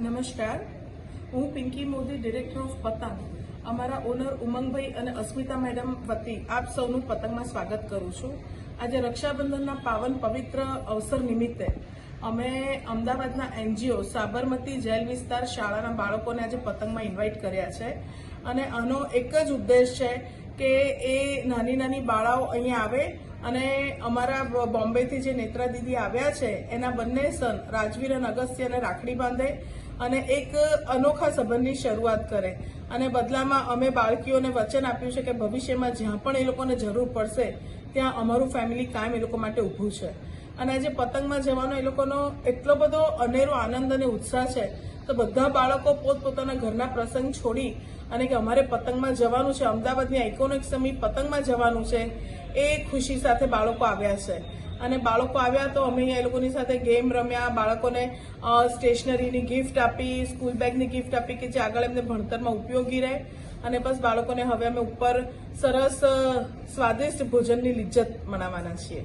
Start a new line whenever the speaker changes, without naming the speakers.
નમસ્કાર. હું Pinky Modi director of પતંગ. અમારા ઓનર ઉમંગભાઈ અને અસ્મિતા મેડમ વતી આપ સૌનું પતંગમાં સ્વાગત કરું છું. આજે રક્ષાબંધનના પાવન પવિત્ર અવસર નિમિત્તે અમે અમદાવાદના એનજીઓ સાબરમતી જેલ વિસ્તાર શાળાના બાળકોને આજે પતંગમાં ઇન્વાઇટ કર્યા છે. અને આનો એક જ ઉદ્દેશ છે કે એ નાની નાની બાળાઓ અહીંયા આવે અને અમારા બોમ્બેથી જે નેત્રા દીદી આવ્યા છે, એના બંને સન રાજવીર અને અગસ્ત્યને રાખડી બાંધે અને એક અનોખા સંબંધની શરૂઆત કરે. અને બદલામાં અમે બાળકીઓને વચન આપ્યું છે કે ભવિષ્યમાં જ્યાં પણ એ લોકોને જરૂર પડશે, ત્યાં અમારું ફેમિલી કાયમ એ લોકો માટે ઊભું છે. અને આજે પતંગમાં જવાનો એ લોકોનો એટલો બધો અનેરો આનંદ અને ઉત્સાહ છે, તો બધા બાળકો પોતપોતાના ઘરના પ્રસંગ છોડી અને કે અમારે પતંગમાં જવાનું છે, અમદાવાદની આઇકોનિક સમી પતંગમાં જવાનું છે, એ ખુશી સાથે બાળકો આવ્યા છે. અને બાળકો આવ્યા તો અમે એ લોકોની સાથે ગેમ રમ્યા, બાળકોને સ્ટેશનરીની ગિફ્ટ આપી સ્કૂલ બેગની ગિફ્ટ આપી કે જે આગળ એમને ભણતરમાં ઉપયોગી રહે. અને બસ બાળકોને હવે અમે ઉપર સરસ સ્વાદિષ્ટ ભોજનની લિજ્જત મનાવવાના છીએ.